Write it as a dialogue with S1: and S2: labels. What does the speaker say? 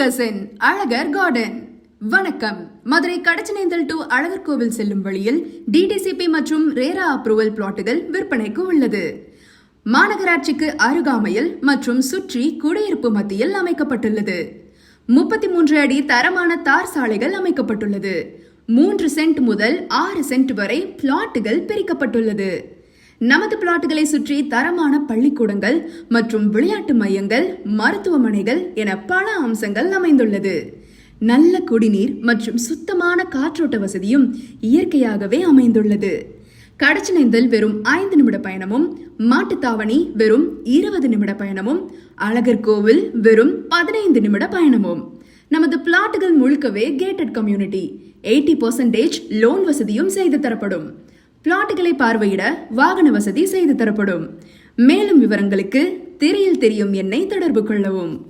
S1: ஏக்கர்ஸின் Azhagar garden. வணக்கம். Madurai Kadachanendal to Azhagar கோவில் செல்லும் வழியில் டிடிசிபி மற்றும் ரேரா அப்ரூவல் பிளாட்டுகள் விற்பனைக்கு உள்ளது. மாநகராட்சிக்கு அருகாமையில் மற்றும் சுற்றி குடியிருப்பு மத்தியில் அமைக்கப்பட்டுள்ளது. முப்பத்தி மூன்று அடி தரமான தார் சாலைகள் அமைக்கப்பட்டுள்ளது. மூன்று சென்ட் முதல் ஆறு சென்ட் வரை பிளாட்டுகள் பிரிக்கப்பட்டுள்ளது. நமது பிளாட்டுகளை சுற்றி தரமான பள்ளிக்கூடங்கள் மற்றும் விளையாட்டு மையங்கள் மருத்துவமனைகள் என பல அம்சங்கள் அமைந்துள்ளது. நல்ல குடிநீர் மற்றும் சுத்தமான காற்றோட்ட வசதியும் இயற்கையாகவே அமைந்துள்ளது. கடச்சனைந்தல் வெறும் ஐந்து நிமிட பயணமும் மாட்டுத்தாவணி வெறும் இருபது நிமிட பயணமும் அழகர் கோவில் வெறும் பதினைந்து நிமிட பயணமும். நமது பிளாட்டுகள் முழுக்கவே gated community eighty percentage loan வசதியும் செய்து தரப்படும். பிளாட்டுகளை பார்வையிட வாகன வசதி செய்து தரப்படும். மேலும் விவரங்களுக்கு திரையில் தெரியும் எண்ணை தொடர்பு கொள்ளவும்.